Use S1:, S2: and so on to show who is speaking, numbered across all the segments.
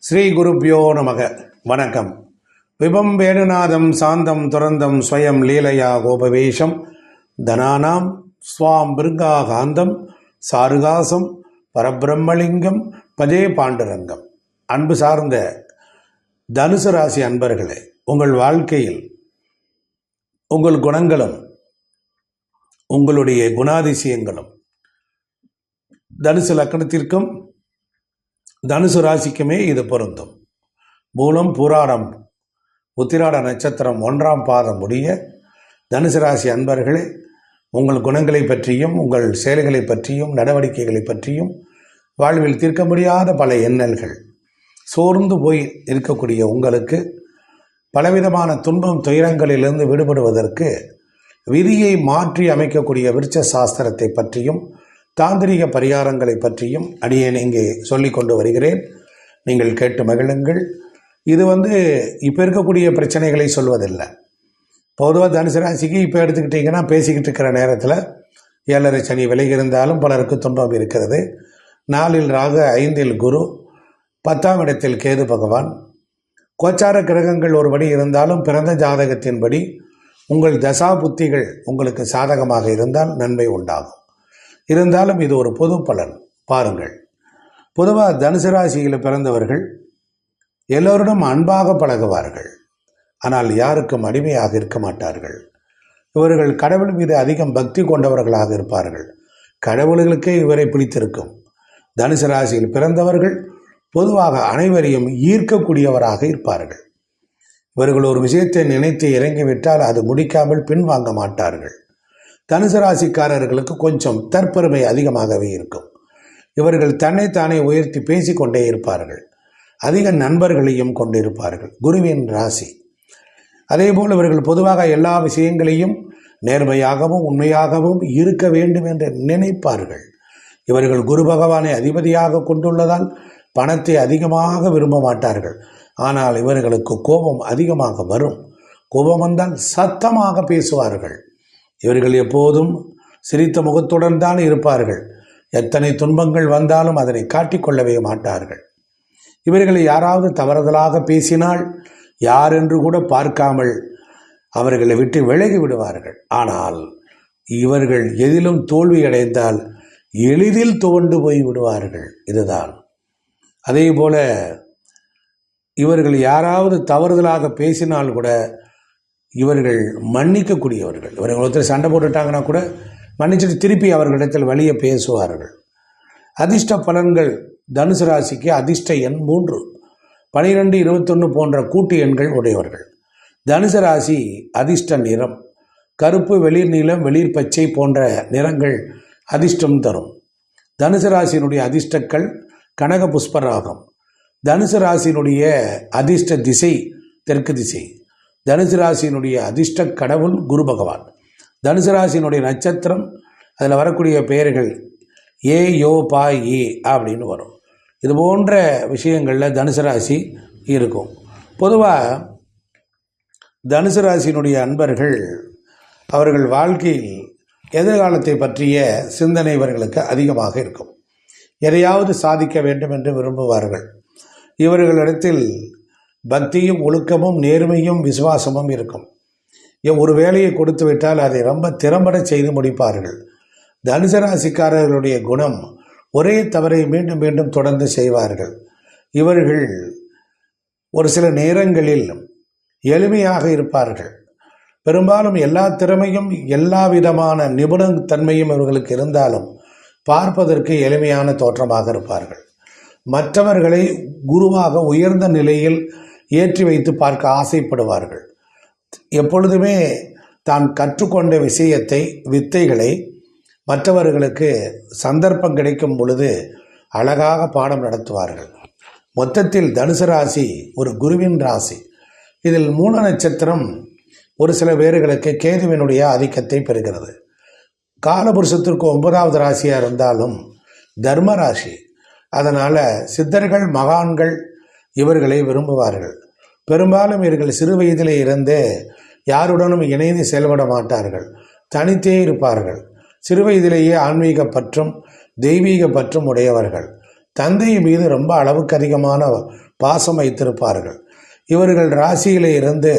S1: ஸ்ரீ குருப்பியோ நமக. வணக்கம். விபம் வேணுநாதம் சாந்தம் துரந்தம் ஸ்வயம் லீலையா கோபவேஷம். தனானாம் ஸ்வாம் பிருங்காகாந்தம் சாருகாசம் பரபிரம்மலிங்கம் பஜே பாண்டுரங்கம். அன்பு சார்ந்த தனுசு ராசி அன்பர்களே உங்கள் வாழ்க்கையில் உங்கள் குணங்களும் உங்களுடைய குணாதிசயங்களும் தனுசு லக்கணத்திற்கும் தனுசு ராசிக்குமே இது பொருந்தும். மூலம் புராணம் உத்திராட நட்சத்திரம் ஒன்றாம் பாதம் முடிய தனுசு ராசி அன்பர்களே உங்கள் குணங்களை பற்றியும் உங்கள் செயல்களை பற்றியும் நடவடிக்கைகளை பற்றியும் வாழ்வில் தீர்க்க முடியாத பல எண்ணல்கள். சோர்ந்து போய் இருக்கக்கூடிய உங்களுக்கு பலவிதமான துன்பம் துயரங்களிலிருந்து விடுபடுவதற்கு விதியை மாற்றி அமைக்கக்கூடிய விருட்ச சாஸ்திரத்தை பற்றியும் தாந்திரிக பரிகாரங்களை பற்றியும் அடியேன் இங்கே சொல்லி கொண்டு வருகிறேன். நீங்கள் கேட்டு மகிழுங்கள். இது வந்து இப்போ இருக்கக்கூடிய பிரச்சனைகளை சொல்வதில்லை. பொதுவாக தனுசு ராசிக்கு இப்போ எடுத்துக்கிட்டிங்கன்னா பேசிக்கிட்டு இருக்கிற நேரத்தில் ஏழரை சனி விலகி இருந்தாலும் பலருக்கு துன்பம் இருக்கிறது. நாலில் ராக ஐந்தில் குரு பத்தாம் இடத்தில் கேது பகவான். கோச்சார கிரகங்கள் ஒருபடி இருந்தாலும் பிறந்த ஜாதகத்தின்படி உங்கள் தசா புத்திகள் உங்களுக்கு சாதகமாக இருந்தால் நன்மை உண்டாகும். இருந்தாலும் இது ஒரு பொது பலன். பாருங்கள். பொதுவாக தனுசு ராசியில் பிறந்தவர்கள் எல்லோரிடம் அன்பாக பழகுவார்கள். ஆனால் யாருக்கும் அடிமையாக இருக்க மாட்டார்கள். இவர்கள் கடவுள் மீது அதிகம் பக்தி கொண்டவர்களாக இருப்பார்கள். கடவுள்களுக்கே இவரை பிடித்திருக்கும். தனுசு ராசியில் பிறந்தவர்கள் பொதுவாக அனைவரையும் ஈர்க்கக்கூடியவராக இருப்பார்கள். இவர்கள் ஒரு விஷயத்தை நினைத்து இறங்கிவிட்டால் அது முடிக்காமல் பின்வாங்க மாட்டார்கள். தனுசு ராசிக்காரர்களுக்கு கொஞ்சம் தற்பெருமை அதிகமாகவே இருக்கும். இவர்கள் தன்னைத்தானே உயர்த்தி பேசிக்கொண்டே இருப்பார்கள். அதிக நண்பர்களையும் கொண்டிருப்பார்கள். குருவின் ராசி. அதேபோல் இவர்கள் பொதுவாக எல்லா விஷயங்களையும் நேர்மையாகவும் உண்மையாகவும் இருக்க வேண்டும் என்று நினைப்பார்கள். இவர்கள் குரு பகவானை அதிபதியாக கொண்டுள்ளதால் பணத்தை அதிகமாக விரும்ப மாட்டார்கள். ஆனால் இவர்களுக்கு கோபம் அதிகமாக வரும். கோபம் வந்தால் சத்தமாக பேசுவார்கள். இவர்கள் எப்போதும் சிரித்த முகத்துடன் தான் இருப்பார்கள். எத்தனை துன்பங்கள் வந்தாலும் அதனை காட்டிக்கொள்ளவே மாட்டார்கள். இவர்களை யாராவது தவறுதலாக பேசினால் யார் என்று கூட பார்க்காமல் அவர்களை விட்டு விலகி விடுவார்கள். ஆனால் இவர்கள் எதிலும் தோல்வி அடைந்தால் எளிதில் துவண்டு போய் விடுவார்கள். இதுதான். அதே போல இவர்கள் யாராவது தவறுதலாக பேசினால் கூட இவர்கள் மன்னிக்கக்கூடியவர்கள். இவர்கள் ஒருத்தர் சண்டை போட்டுட்டாங்கன்னா கூட மன்னிச்சுட்டு திருப்பி அவர்களிடத்தில் வழியை பேசுவார்கள். அதிர்ஷ்ட பலன்கள் தனுசு ராசிக்கு அதிர்ஷ்ட எண் மூன்று. பனிரெண்டு இருபத்தொன்று போன்ற கூட்டு எண்கள் உடையவர்கள். தனுசு ராசி அதிர்ஷ்ட நிறம். கருப்பு வெளிர் நீளம் வெளிர் பச்சை போன்ற நிறங்கள் அதிர்ஷ்டம் தரும். தனுசு ராசியினுடைய அதிர்ஷ்டக்கள் கனக புஷ்பராகம். தனுசு ராசியினுடைய அதிர்ஷ்ட திசை தெற்கு திசை. தனுசு ராசியினுடைய அதிர்ஷ்ட கடவுள் குரு பகவான். தனுசு ராசியினுடைய நட்சத்திரம் அதில் வரக்கூடிய பெயர்கள் ஏ யோ பா ஏ அப்படின்னு வரும். இது போன்ற விஷயங்களில் தனுசு ராசி இருக்கும். பொதுவாக தனுசு ராசியினுடைய அன்பர்கள் அவர்கள் வாழ்க்கையில் எதிர்காலத்தை பற்றிய சிந்தனை இவர்களுக்கு அதிகமாக இருக்கும். எதையாவது சாதிக்க வேண்டும் என்று விரும்புவார்கள். இவர்களிடத்தில் பக்தியும் ஒழுக்கமும் நேர்மையும் விசுவாசமும் இருக்கும். ஒரு வேலையை கொடுத்து விட்டால் அதை ரொம்ப திறம்பட செய்து முடிப்பார்கள். தனுசு ராசிக்காரர்களுடைய குணம் ஒரே தவறை மீண்டும் மீண்டும் தொடர்ந்து செய்வார்கள். இவர்கள் ஒரு சில நேரங்களில் எளிமையாக இருப்பார்கள். பெரும்பாலும் எல்லா திறமையும் எல்லா விதமான நிபுணத்தன்மையும் இவர்களுக்கு இருந்தாலும் பார்ப்பதற்கு எளிமையான தோற்றமாக இருப்பார்கள். மற்றவர்களை குருவாக உயர்ந்த நிலையில் ஏற்றி வைத்து பார்க்க ஆசைப்படுவார்கள். எப்பொழுதுமே தான் கற்றுக்கொண்ட விஷயத்தை வித்தைகளை மற்றவர்களுக்கு சந்தர்ப்பம் கிடைக்கும் பொழுது அழகாக பாடம் நடத்துவார்கள். மொத்தத்தில் தனுசு ராசி ஒரு குருவின் ராசி. இதில் மூல நட்சத்திரம் ஒரு சில பேர்களுக்கு கேதுவினுடைய ஆதிக்கத்தை பெறுகிறது. காலபுருஷத்திற்கு ஒன்பதாவது ராசியாக இருந்தாலும் தர்ம ராசி அதனால் சித்தர்கள் மகான்கள் இவர்களை விரும்புவார்கள். பெரும்பாலும் இவர்கள் சிறு வயதிலே இருந்தே யாருடனும் இணைந்து செயல்பட மாட்டார்கள். தனித்தே இருப்பார்கள். சிறு வயதிலேயே ஆன்மீக பற்றும் தெய்வீக பற்றும் உடையவர்கள். தந்தை மீது ரொம்ப அளவுக்கு அதிகமான பாசம் வைத்திருப்பார்கள். இவர்கள் ராசியிலே இருந்து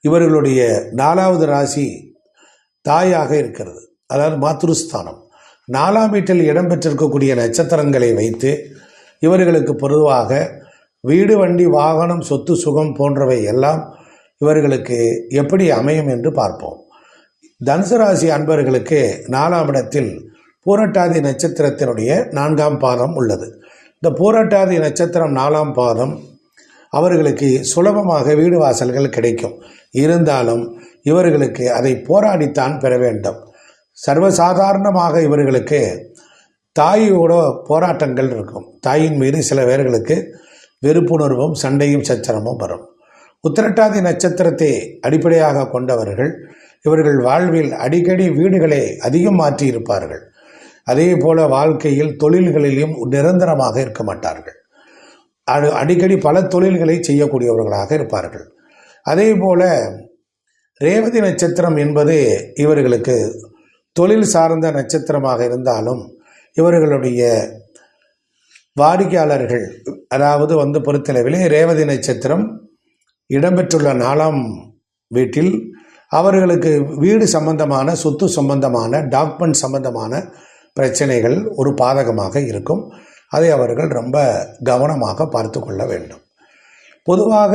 S1: இவர்களுடைய நாலாவது ராசி தாயாக இருக்கிறது. அதாவது மாத்ருஸ்தானம். நாலாம் வீட்டில் இடம்பெற்றிருக்கக்கூடிய நட்சத்திரங்களை வைத்து இவர்களுக்கு பொதுவாக வீடு வண்டி வாகனம் சொத்து சுகம் போன்றவை எல்லாம் இவர்களுக்கு எப்படி அமையும் என்று பார்ப்போம். தனுசு ராசி அன்பர்களுக்கு நாலாம் இடத்தில் பூரட்டாதி நட்சத்திரத்தினுடைய நான்காம் பாதம் உள்ளது. இந்த பூரட்டாதி நட்சத்திரம் நாலாம் பாதம் அவர்களுக்கு சுலபமாக வீடு வாசல்கள் கிடைக்கும். இருந்தாலும் இவர்களுக்கு அதை போராடித்தான் பெற வேண்டும். சர்வசாதாரணமாக இவர்களுக்கு தாயோட போராட்டங்கள் இருக்கும். தாயின் மீது சில பேர்களுக்கு வெறுப்புணர்வும் சண்டையும் சச்சரமும் வரும். உத்திரட்டாதி நட்சத்திரத்தை அடிப்படையாக கொண்டவர்கள் இவர்கள் வாழ்வில் அடிக்கடி வீடுகளை அதிகம் மாற்றியிருப்பார்கள். அதே போல வாழ்க்கையில் தொழில்களிலும் நிரந்தரமாக இருக்க மாட்டார்கள். அது அடிக்கடி பல தொழில்களை செய்யக்கூடியவர்களாக இருப்பார்கள். அதே போல ரேவதி நட்சத்திரம் என்பது இவர்களுக்கு தொழில் சார்ந்த நட்சத்திரமாக இருந்தாலும் இவர்களுடைய வாடிக்கையாளர்கள் அதாவது வந்து பொறுத்தளவிலே ரேவதி நட்சத்திரம் இடம்பெற்றுள்ள நாலாம் வீட்டில் அவர்களுக்கு வீடு சம்பந்தமான சொத்து சம்பந்தமான டாக்குமெண்ட் சம்பந்தமான பிரச்சனைகள் ஒரு பாதகமாக இருக்கும். அதை அவர்கள் ரொம்ப கவனமாக பார்த்து கொள்ள வேண்டும். பொதுவாக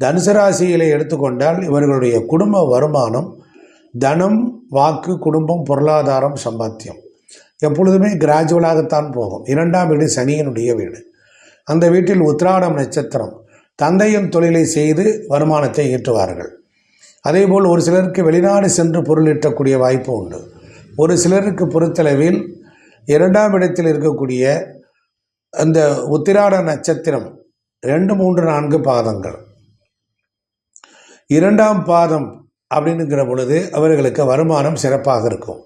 S1: தனுசு ராசியிலே எடுத்துக்கொண்டால் இவர்களுடைய குடும்ப வருமானம் தனம் வாக்கு குடும்பம் பொருளாதாரம் சம்பாத்தியம். எப்பொழுதுமே கிராஜுவலாகத்தான் போகும். இரண்டாம் வீடு சனியினுடைய வீடு. அந்த வீட்டில் உத்திராடம் நட்சத்திரம். தந்தையின் தொழிலை செய்து வருமானத்தை ஈட்டுவார்கள். அதேபோல் ஒரு சிலருக்கு வெளிநாடு சென்று பொருள் ஈட்டக்கூடிய வாய்ப்பு உண்டு. ஒரு சிலருக்கு பொறுத்தளவில் இரண்டாம் இடத்தில் இருக்கக்கூடிய அந்த உத்திராட நட்சத்திரம் ரெண்டு மூன்று நான்கு பாதங்கள். இரண்டாம் பாதம் அப்படின்னுங்கிற பொழுது அவர்களுக்கு வருமானம் சிறப்பாக இருக்கும்.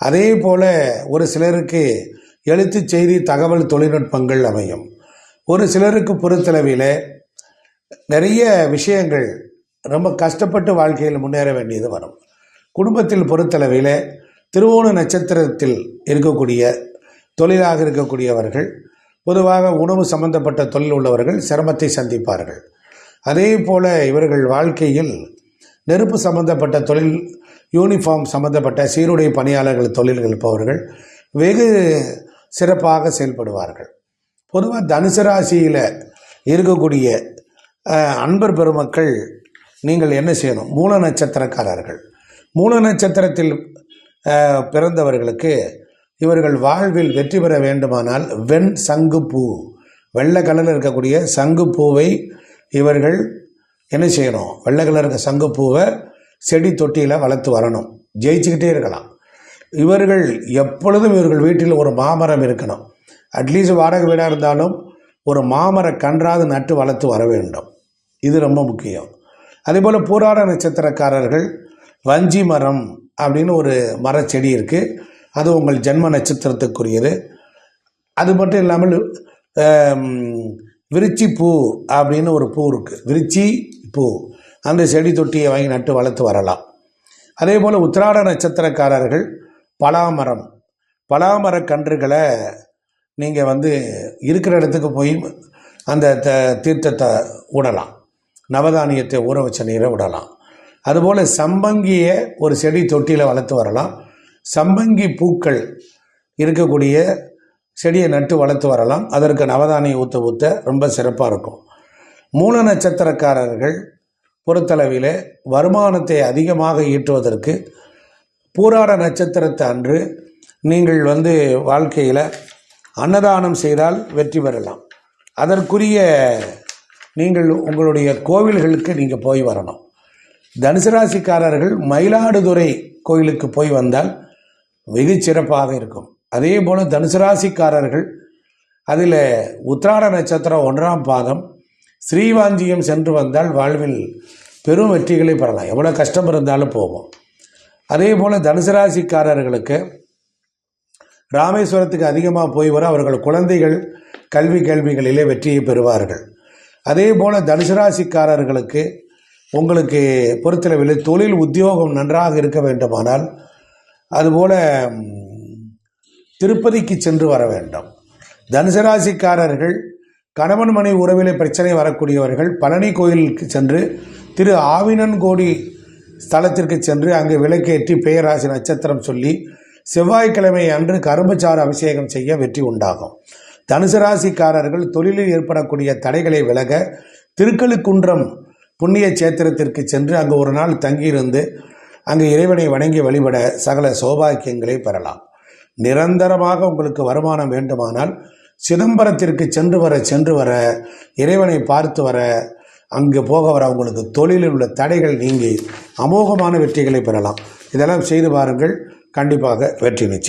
S1: அதே போல் ஒரு சிலருக்கு எழுத்து செய்தி தகவல் தொழில்நுட்பங்கள் அமையும். ஒரு சிலருக்கு பொறுத்தளவில் நிறைய விஷயங்கள் ரொம்ப கஷ்டப்பட்டு வாழ்க்கையில் முன்னேற வேண்டியது வரும். குடும்பத்தில் பொறுத்தளவில் திருவோண நட்சத்திரத்தில் இருக்கக்கூடிய தொழிலாக இருக்கக்கூடியவர்கள் பொதுவாக உணவு சம்பந்தப்பட்ட தொழில் உள்ளவர்கள் சிரமத்தை சந்திப்பார்கள். அதே போல் இவர்கள் வாழ்க்கையில் நெருப்பு சம்பந்தப்பட்ட தொழில் யூனிஃபார்ம் சம்பந்தப்பட்ட சீருடை பணியாளர்கள் தொழில்கள் இருப்பவர்கள் வெகு சிறப்பாக செயல்படுவார்கள். பொதுவாக தனுசு ராசியில் இருக்கக்கூடிய அன்பர் பெருமக்கள் நீங்கள் என்ன செய்யணும்? மூல நட்சத்திரக்காரர்கள். மூல நட்சத்திரத்தில் பிறந்தவர்களுக்கு இவர்கள் வாழ்வில் வெற்றி பெற வேண்டுமானால் வெண் சங்கு பூ வெள்ளை கலரில் இருக்கக்கூடிய சங்கு பூவை இவர்கள் என்ன செய்யணும்? வெள்ளை கலருக்கு சங்கப்பூவை சங்கு பூவை செடி தொட்டியில் வளர்த்து வரணும். ஜெயிச்சுக்கிட்டே இருக்கலாம். இவர்கள் எப்பொழுதும் இவர்கள் வீட்டில் ஒரு மாமரம் இருக்கணும். அட்லீஸ்ட் வாடகை வீடாக இருந்தாலும் ஒரு மாமர கன்றாது நட்டு வளர்த்து வர வேண்டும். இது ரொம்ப முக்கியம். அதேபோல் பூராட நட்சத்திரக்காரர்கள் வஞ்சி மரம் அப்படின்னு ஒரு மரச்செடி இருக்குது அது உங்கள் ஜென்ம நட்சத்திரத்துக்குரியது. அது மட்டும் இல்லாமல் விருச்சி பூ அப்படின்னு ஒரு பூ இருக்குது விருச்சி பூ. அந்த செடி தொட்டியை வாங்கி நட்டு வளர்த்து வரலாம். அதே போல் உத்திராட நட்சத்திரக்காரர்கள் பலாமரம் பலாமர கன்றுகளை நீங்கள் வந்து இருக்கிற இடத்துக்கு போய் அந்த த தீர்த்தத்தை விடலாம் நவதானியத்தை ஊற வச்ச நீரை விடலாம் அதுபோல் சம்பங்கியை ஒரு செடி தொட்டியில் வளர்த்து வரலாம். சம்பங்கி பூக்கள் இருக்கக்கூடிய செடியை நட்டு வளர்த்து வரலாம். அதற்கு நவதானியம் ஊற்ற ஊற்ற ரொம்ப சிறப்பாக இருக்கும். மூல நட்சத்திரக்காரர்கள் பொறுத்தளவில் வருமானத்தை அதிகமாக ஈட்டுவதற்கு பூராட நட்சத்திரத்தை அன்று நீங்கள் வந்து வாழ்க்கையில் அன்னதானம் செய்தால் வெற்றி பெறலாம். அதற்குரிய நீங்கள் உங்களுடைய கோவில்களுக்கு நீங்கள் போய் வரணும். தனுசு ராசிக்காரர்கள் மயிலாடுதுறை கோயிலுக்கு போய் வந்தால் வெகு சிறப்பாக இருக்கும். அதே போல் தனுசு ராசிக்காரர்கள் அதில் உத்திராட நட்சத்திரம் ஒன்றாம் பாதம் ஸ்ரீவாஞ்சியம் சென்று வந்தால் வாழ்வில் பெரும் வெற்றிகளை பெறலாம். எவ்வளோ கஷ்டம் இருந்தாலும் போகும் அதே போல் தனுசு ராசிக்காரர்களுக்கு ராமேஸ்வரத்துக்கு அதிகமாக போய் வர அவர்கள் குழந்தைகள் கல்வி கேள்விகளிலே வெற்றியை பெறுவார்கள். அதே போல் தனுசு ராசிக்காரர்களுக்கு உங்களுக்கு பொறுத்தளவில் தொழில் உத்தியோகம் நன்றாக இருக்க வேண்டுமானால் அதுபோல் திருப்பதிக்கு சென்று வர வேண்டும். தனுசு ராசிக்காரர்கள் கணவன் மனை உறவிலே பிரச்சனை வரக்கூடியவர்கள் பழனி கோயிலுக்கு சென்று திரு ஆவினன்கோடி ஸ்தலத்திற்கு சென்று அங்கு விளக்கேற்றி பெயராசி நட்சத்திரம் சொல்லி செவ்வாய்க்கிழமை அன்று கரும்புச்சாறு அபிஷேகம் செய்ய வெற்றி உண்டாகும். தனுசு ராசிக்காரர்கள் தொழிலில் ஏற்படக்கூடிய தடைகளை விலக திருக்கழுக்குன்றம் புண்ணிய சேத்திரத்திற்கு சென்று அங்கு ஒரு நாள் தங்கியிருந்து அங்கு இறைவனை வணங்கி வழிபட சகல சௌபாக்கியங்களை பெறலாம். நிரந்தரமாக உங்களுக்கு வருமானம் வேண்டுமானால் சிதம்பரத்திற்கு சென்று வர சென்று வர இறைவனை பார்த்து வர அங்கு போக வர அவங்களுக்கு தொழிலில் உள்ள தடைகள் நீங்கி அமோகமான வெற்றிகளை பெறலாம். இதெல்லாம் செய்து பாருங்கள். கண்டிப்பாக வெற்றி நிச்சயம்.